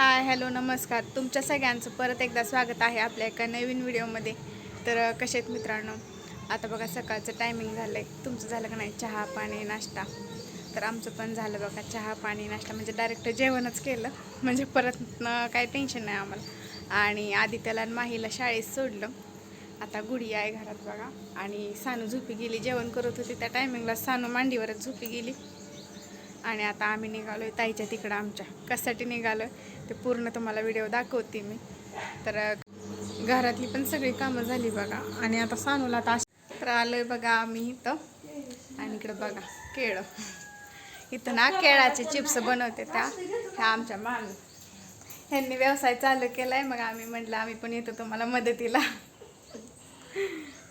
Hi hello नमस्कार. तुमच्या सगळ्यांचं परत एकदा स्वागत आहे आपल्या एका नवीन व्हिडिओमध्ये. तर कसे आहेत मित्रांनो? आता बघा सकाळचं टायमिंग झालं आहे तुमचं झालं का नाही? चहा पाणी नाश्ता. तर आमचं पण झालं बघा चहा पाणी नाश्ता. म्हणजे डायरेक्ट जेवणच केलं. म्हणजे परत काही टेन्शन नाही आम्हाला. आणि आधी त्याला माहीला शाळेत सोडलं. आता गुडी आहे घरात बघा. आणि सानू झोपी गेली. जेवण करत होती. त्या टायमिंगला सानू मांडीवरच झोपी गेली. आणि आता आम्ही निघालो आहे ताईच्या तिकडं आमच्या. कशासाठी निघालो ते पूर्ण तुम्हाला व्हिडिओ दाखवते मी. तर घरातली पण सगळी कामं झाली बघा. आणि आता सानूला आता तर आलो आहे बघा आम्ही इथं. आणि इकडं बघा केळं. इथं ना केळाचे चिप्स बनवते त्या ह्या आमच्या मामी. ह्यांनी व्यवसाय चालू केला आहे मग आम्ही म्हटलं आम्ही पण येतो तुम्हाला मदतीला.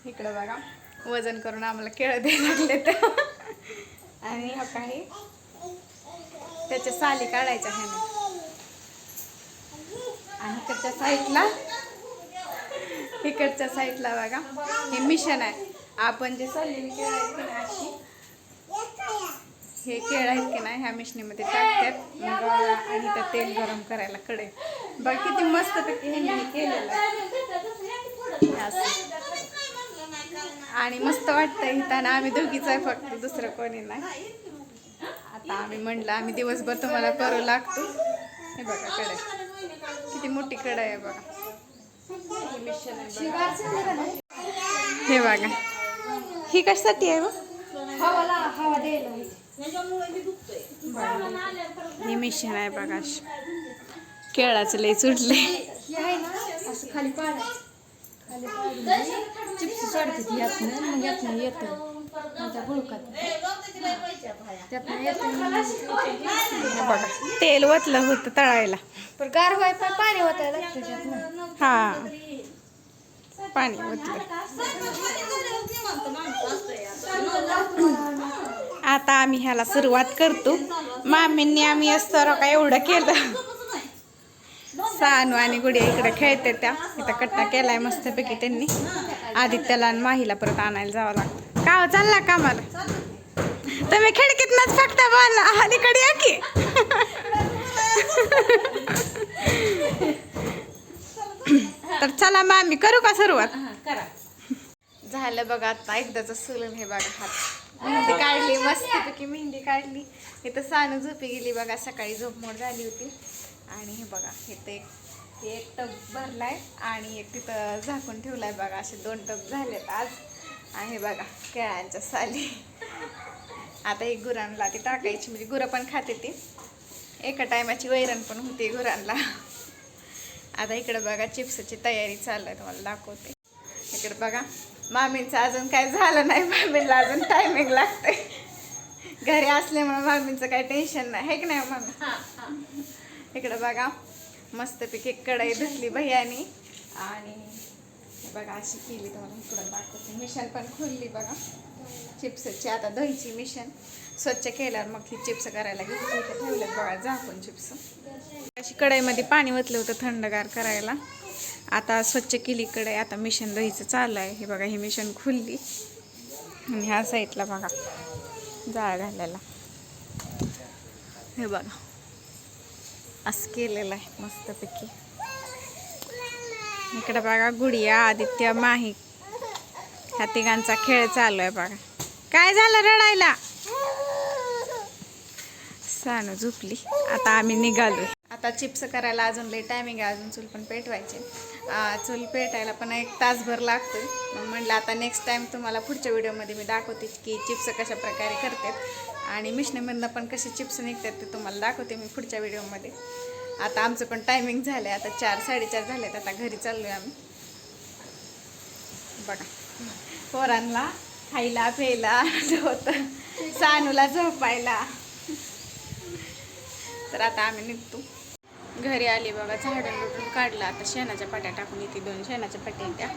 इकडं बघा वजन करून आम्हाला केळं द्यायला लागले तर आणि हा काही त्याच्या साली काढायच्या ह्याने. आणि इकडच्या साईडला इकडच्या साईडला बघा हे मिशन आहे. आपण जे चाललेली केळं आहेत की नाही अशी हे केळं आहेत की नाही ह्या मिशनीमध्ये टाकतात. मग आणि त्या तेल गरम करायला कडे. बघ किती मस्त पैकी ह्यांनी हे केलेलं असं. आणि मस्त वाटतं इथं आम्ही दोघीच आहे फक्त दुसरं कोणी नाही. आता आम्ही म्हणलं आम्ही दिवसभर तुम्हाला करू लागतो. हे बघा कडे. किती मोठी कडे आहे बघा. हे बघा. हे ही कशासाठी आहे बघ हे मिशन आहे बघा. केळाचं लय सुटले आहे ना असं खाली पाडून चिप्स यातनं येतं त्यातनं येतं. बघा तेल वतलं होतं तळायला. पण गार व्हाय पण पाणी लागतं त्यातनं हा. पाणी ओतलं. आता. आम्ही ह्याला सुरुवात करतो. मामींनी आम्ही असतो का एवढं केलं. सानू आणि गुडिया इकडे खेळते त्या. इथं कट्टा केलाय मस्तपैकी त्यांनी. आदित्याला आणि माहीला परत आणायला जावं लागतं. का हो, चालला कामाला तुम्ही खिडकीतनच फक्त बोल. अलीकडे या की. तर चला मग आम्ही करू का सुरुवात? झालं बघा आता एकदाच सोलून हे बघा हात. मेहंदी काढली मस्तपैकी मेहंदी काढली. इथं सानू झोपी गेली बघा सकाळी झोपमोड झाली होती. आणि हे बघा इथं एक एक टब भरलाय आणि एक तिथं झाकून ठेवलाय बघा असे दोन टब झालेत आज. आणि हे बघा केळ्यांच्या साली. आता एक गुरांना ती टाकायची म्हणजे गुरं पण खाते ती. एका टायमाची वैरण पण होती गुरांना. आता इकडे बघा चिप्सची तयारी चालू आहे तुम्हाला दाखवते. इकडे बघा मामींचं अजून काय झालं नाही मामीला अजून टायमिंग लागते घरी असल्यामुळे मामींचं काही टेन्शन नाही हे की नाही मामी? इकडे बघा मस्तपैकी कढई धुतली भैयानी. आणि हे बघा अशी केली तुम्हाला इकडून दाखवते. मिशन पण खुलली बघा. चिप्सची आता दहीची मिशन. स्वच्छ केल्यावर मग ही चिप्स करायला घेतली इथे ठेवलेत बघा झाकून चिप्स. अशी कढईमध्ये पाणी ओतलं होतं थंडगार करायला. आता स्वच्छ केली कढई आता मिशन दहीचं चालू आहे. हे बघा ही मिशन खुलली. आणि ह्या साईडला बघा जाळ घालायला. हे बघा. असं केलेलं आहे मस्तपैकी. इकडे बघा गुडिया आदित्य माही. ह्या तिघांचा खेळ चालू आहे बघा. काय झालं रडायला? सानू झोपली. आता आम्ही निघालो आता चिप्स करायला अजून लई टायमिंग आहे अजून चूल पण पेटवायचे चूल पेटायला पण एक तासभर लागतो मग म्हटलं आता नेक्स्ट टाइम तुम्हाला पुढच्या व्हिडिओमध्ये मी दाखवते की चिप्स कशा प्रकारे करतात. आणि मिशनीमधनं पण कसे चिप्स निघतात ते तुम्हाला दाखवते मी पुढच्या व्हिडिओमध्ये आता आमचं पण टायमिंग झालं आहे आता चार साडेचार झाले आहेत आता घरी चाललो आहे आम्ही. बघा. पोरांना खायला प्यायला होतं. सानूला झोपायला. तर आता आम्ही निघतो. घरी आली बघा झाडं लुटून काढलं. आता शेणाच्या पाट्या टाकून येते. दोन शेणाच्या पाट्या त्या.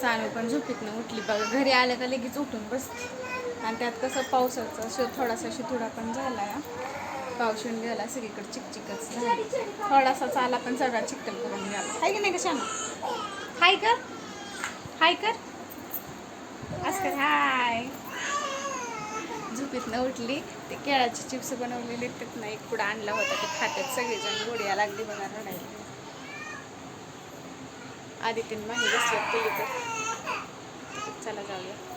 सानू पण झोपीतनं उठली. बघा घरी आल्या तर लगेच उठून बसते. आणि त्यात कसं पावसाचा थोडासा शिथुडा पण झाला आहे पाऊस येऊन गेला सगळीकडे चिकचिकच झाली. थोडासा चाला पण सगळा चिकटल करून गेला. हाय की नाही का हाय कर हाय कर. असं कर हाय. झोपेतनं उठली ते केळाची चिप्स बनवलेले त्यातनं एक पुढं आणला होता ते खात्यात सगळेजण गोड्या लागली बघा रडायला. आधी माहिती माही बसल्यात केली तर चला जाऊया.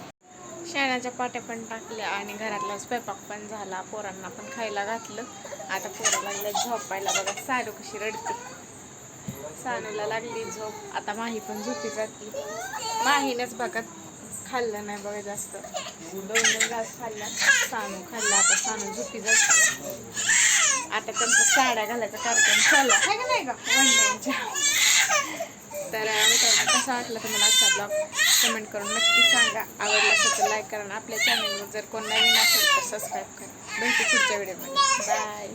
शेणाच्या पाट्या पण टाकल्या आणि घरातला स्वयंपाक पण झाला. पोरांना पण खायला घातलं. आता पोरं लागल्या झोपायला बघा सानू कशी रडते. सानूला लागली झोप. आता माही पण झोपी जाते माहीनच बघा खाल्लं नाही बघा जास्त. दोन दोन घास खाल्ला. सानू खाल्ला आता सानू झोपी जाते आता त्यांचा साड्या घालायचा कार्यक्रम चालला आहे. का नाही का? वडिलांच्या तर मित्रांनो कसा वाटला तुम्हाला आजचा ब्लॉग कमेंट करून नक्की सांगा. आवडला असेल तर लाईक करा आणि आपल्या चॅनलवर जर कोण नवीन असेल तर सबस्क्राईब करा. भेटू पुढच्या व्हिडिओमध्ये बाय